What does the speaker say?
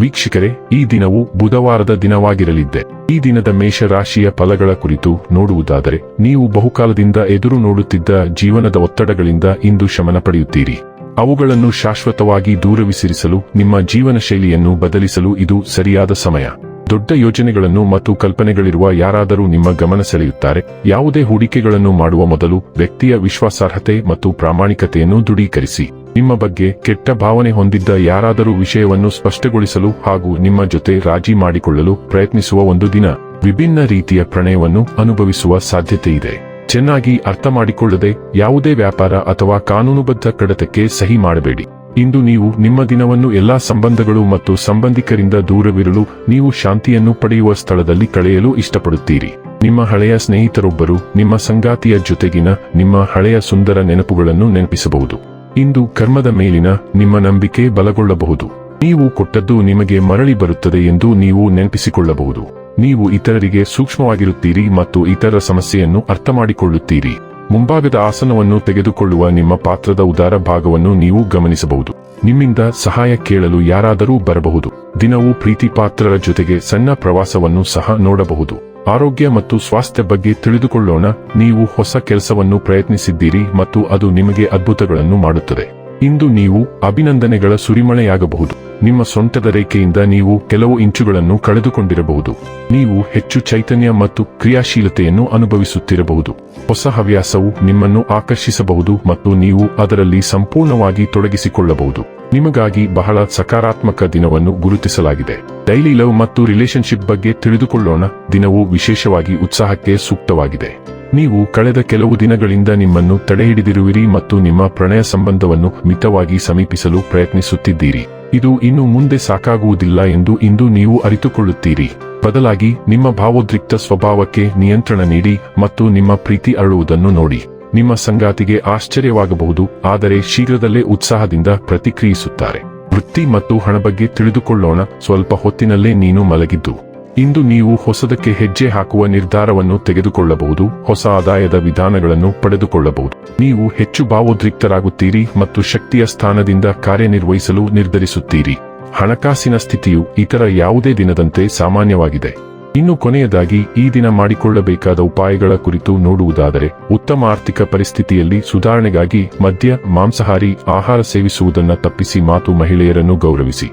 ವೀಕ್ಷಕರೇ, ಈ ದಿನವು ಬುಧವಾರದ ದಿನವಾಗಿರಲಿದ್ದೆ. ಈ ದಿನದ ಮೇಷರಾಶಿಯ ಫಲಗಳ ಕುರಿತು ನೋಡುವುದಾದರೆ, ನೀವು ಬಹುಕಾಲದಿಂದ ಎದುರು ನೋಡುತ್ತಿದ್ದ ಜೀವನದ ಒತ್ತಡಗಳಿಂದ ಇಂದು ಶಮನ ಪಡೆಯುತ್ತೀರಿ. ಅವುಗಳನ್ನು ಶಾಶ್ವತವಾಗಿ ದೂರವಿಸಿರಿಸಲು, ನಿಮ್ಮ ಜೀವನ ಶೈಲಿಯನ್ನು ಬದಲಿಸಲು ಇದು ಸರಿಯಾದ ಸಮಯ. ದೊಡ್ಡ ಯೋಜನೆಗಳನ್ನು ಮತ್ತು ಕಲ್ಪನೆಗಳಿರುವ ಯಾರಾದರೂ ನಿಮ್ಮ ಗಮನ ಸೆಳೆಯುತ್ತಾರೆ. ಯಾವುದೇ ಹೂಡಿಕೆಗಳನ್ನು ಮಾಡುವ ಮೊದಲು ವ್ಯಕ್ತಿಯ ವಿಶ್ವಾಸಾರ್ಹತೆ ಮತ್ತು ಪ್ರಾಮಾಣಿಕತೆಯನ್ನು ದೃಢೀಕರಿಸಿ. ನಿಮ್ಮ ಬಗ್ಗೆ ಕೆಟ್ಟ ಭಾವನೆ ಹೊಂದಿದ್ದ ಯಾರಾದರೂ ವಿಷಯವನ್ನು ಸ್ಪಷ್ಟಗೊಳಿಸಲು ಹಾಗೂ ನಿಮ್ಮ ಜೊತೆ ರಾಜಿ ಮಾಡಿಕೊಳ್ಳಲು ಪ್ರಯತ್ನಿಸುವ ಒಂದು ದಿನ, ವಿಭಿನ್ನ ರೀತಿಯ ಪ್ರಣಯವನ್ನು ಅನುಭವಿಸುವ ಸಾಧ್ಯತೆ ಇದೆ. ಚೆನ್ನಾಗಿ ಅರ್ಥ ಮಾಡಿಕೊಳ್ಳದೆ ಯಾವುದೇ ವ್ಯಾಪಾರ ಅಥವಾ ಕಾನೂನುಬದ್ಧ ಕಡತಕ್ಕೆ ಸಹಿ ಮಾಡಬೇಡಿ. ಇಂದು ನೀವು ನಿಮ್ಮ ದಿನವನ್ನು ಎಲ್ಲಾ ಸಂಬಂಧಗಳು ಮತ್ತು ಸಂಬಂಧಿಕರಿಂದ ದೂರವಿರಲು ನೀವು ಶಾಂತಿಯನ್ನು ಪಡೆಯುವ ಸ್ಥಳದಲ್ಲಿ ಕಳೆಯಲು ಇಷ್ಟಪಡುತ್ತೀರಿ. ನಿಮ್ಮ ಹಳೆಯ ಸ್ನೇಹಿತರೊಬ್ಬರು ನಿಮ್ಮ ಸಂಗಾತಿಯ ಜೊತೆಗಿನ ನಿಮ್ಮ ಹಳೆಯ ಸುಂದರ ನೆನಪುಗಳನ್ನು ನೆನಪಿಸಬಹುದು. ಇಂದು ಕರ್ಮದ ಮೇಲಿನ ನಿಮ್ಮ ನಂಬಿಕೆ ಬಲಗೊಳ್ಳಬಹುದು. ನೀವು ಕೊಟ್ಟದ್ದು ನಿಮಗೆ ಮರಳಿ ಬರುತ್ತದೆ ಎಂದು ನೀವು ನೆನಪಿಸಿಕೊಳ್ಳಬಹುದು. ನೀವು ಇತರರಿಗೆ ಸೂಕ್ಷ್ಮವಾಗಿರುತ್ತೀರಿ ಮತ್ತು ಇತರ ಸಮಸ್ಯೆಯನ್ನು ಅರ್ಥ ಮಾಡಿಕೊಳ್ಳುತ್ತೀರಿ ಮುಂಭಾಗದ ಆಸನವನ್ನು ತೆಗೆದುಕೊಳ್ಳುವ ನಿಮ್ಮ ಪಾತ್ರದ ಉದಾರ ಭಾಗವನ್ನು ನೀವು ಗಮನಿಸಬಹುದು. ನಿಮ್ಮಿಂದ ಸಹಾಯ ಕೇಳಲು ಯಾರಾದರೂ ಬರಬಹುದು. ದಿನವೂ ಪ್ರೀತಿ ಪಾತ್ರರ ಜೊತೆಗೆ ಸಣ್ಣ ಪ್ರವಾಸವನ್ನು ಸಹ ನೋಡಬಹುದು. ಆರೋಗ್ಯ ಮತ್ತು ಸ್ವಾಸ್ಥ್ಯ ಬಗ್ಗೆ ತಿಳಿದುಕೊಳ್ಳೋಣ. ನೀವು ಹೊಸ ಕೆಲಸವನ್ನು ಪ್ರಯತ್ನಿಸಿದ್ದೀರಿ ಮತ್ತು ಅದು ನಿಮಗೆ ಅದ್ಭುತಗಳನ್ನು ಮಾಡುತ್ತದೆ. ಇಂದು ನೀವು ಅಭಿನಂದನೆಗಳ ಸುರಿಮಳೆಯಾಗಬಹುದು. ನಿಮ್ಮ ಸೊಂಟದ ರೇಖೆಯಿಂದ ನೀವು ಕೆಲವು ಇಂಚುಗಳನ್ನು ಕಳೆದುಕೊಂಡಿರಬಹುದು. ನೀವು ಹೆಚ್ಚು ಚೈತನ್ಯ ಮತ್ತು ಕ್ರಿಯಾಶೀಲತೆಯನ್ನು ಅನುಭವಿಸುತ್ತಿರಬಹುದು. ಹೊಸ ಹವ್ಯಾಸವು ನಿಮ್ಮನ್ನು ಆಕರ್ಷಿಸಬಹುದು ಮತ್ತು ನೀವು ಅದರಲ್ಲಿ ಸಂಪೂರ್ಣವಾಗಿ ತೊಡಗಿಸಿಕೊಳ್ಳಬಹುದು. ನಿಮಗಾಗಿ ಬಹಳ ಸಕಾರಾತ್ಮಕ ದಿನವನ್ನು ಗುರುತಿಸಲಾಗಿದೆ. ಡೈಲಿ ಲವ್ ಮತ್ತು ರಿಲೇಶನ್ಶಿಪ್ ಬಗ್ಗೆ ತಿಳಿದುಕೊಳ್ಳೋಣ. ದಿನವು ವಿಶೇಷವಾಗಿ ಉತ್ಸಾಹಕ್ಕೆ ಸೂಕ್ತವಾಗಿದೆ. ನೀವು ಕಳೆದ ಕೆಲವು ದಿನಗಳಿಂದ ನಿಮ್ಮನ್ನು ತಡೆಹಿಡಿದಿರುವಿರಿ ಮತ್ತು ನಿಮ್ಮ ಪ್ರಣಯ ಸಂಬಂಧವನ್ನು ಮಿತವಾಗಿ ಸಮೀಪಿಸಲು ಪ್ರಯತ್ನಿಸುತ್ತಿದ್ದೀರಿ. ಇದು ಇನ್ನು ಮುಂದೆ ಸಾಕಾಗುವುದಿಲ್ಲ ಎಂದು ಇಂದು ನೀವು ಅರಿತುಕೊಳ್ಳುತ್ತೀರಿ. ಬದಲಾಗಿ ನಿಮ್ಮ ಭಾವೋದ್ರಿಕ್ತ ಸ್ವಭಾವಕ್ಕೆ ನಿಯಂತ್ರಣ ನೀಡಿ ಮತ್ತು ನಿಮ್ಮ ಪ್ರೀತಿ ಅರಳುವುದನ್ನು ನೋಡಿ. ನಿಮ್ಮ ಸಂಗಾತಿಗೆ ಆಶ್ಚರ್ಯವಾಗಬಹುದು, ಆದರೆ ಶೀಘ್ರದಲ್ಲೇ ಉತ್ಸಾಹದಿಂದ ಪ್ರತಿಕ್ರಿಯಿಸುತ್ತಾರೆ. ವೃತ್ತಿ ಮತ್ತು ಹಣ ಬಗ್ಗೆ ತಿಳಿದುಕೊಳ್ಳೋಣ, ಸ್ವಲ್ಪ ಹೊತ್ತಿನಲ್ಲೇ ನೀನು ಮಲಗಿದ್ದು. ಇಂದು ನೀವು ಹೊಸದಕ್ಕೆ ಹೆಜ್ಜೆ ಹಾಕುವ ನಿರ್ಧಾರವನ್ನು ತೆಗೆದುಕೊಳ್ಳಬಹುದು, ಹೊಸ ಆದಾಯದ ವಿಧಾನಗಳನ್ನು ಪಡೆದುಕೊಳ್ಳಬಹುದು. ನೀವು ಹೆಚ್ಚು ಭಾವೋದ್ರಿಕ್ತರಾಗುತ್ತೀರಿ ಮತ್ತು ಶಕ್ತಿಯ ಸ್ಥಾನದಿಂದ ಕಾರ್ಯನಿರ್ವಹಿಸಲು ನಿರ್ಧರಿಸುತ್ತೀರಿ. ಹಣಕಾಸಿನ ಸ್ಥಿತಿಯು ಇತರ ಯಾವುದೇ ದಿನದಂತೆ ಸಾಮಾನ್ಯವಾಗಿದೆ. ಇನ್ನು ಕೊನೆಯದಾಗಿ, ಈ ದಿನ ಮಾಡಿಕೊಳ್ಳಬೇಕಾದ ಉಪಾಯಗಳ ಕುರಿತು ನೋಡುವುದಾದರೆ, ಉತ್ತಮ ಆರ್ಥಿಕ ಪರಿಸ್ಥಿತಿಯಲ್ಲಿ ಸುಧಾರಣೆಗಾಗಿ ಮದ್ಯ, ಮಾಂಸಾಹಾರಿ, ಆಹಾರ ಸೇವಿಸುವುದನ್ನು ತಪ್ಪಿಸಿ ಮಾತು ಮಹಿಳೆಯರನ್ನು ಗೌರವಿಸಿ.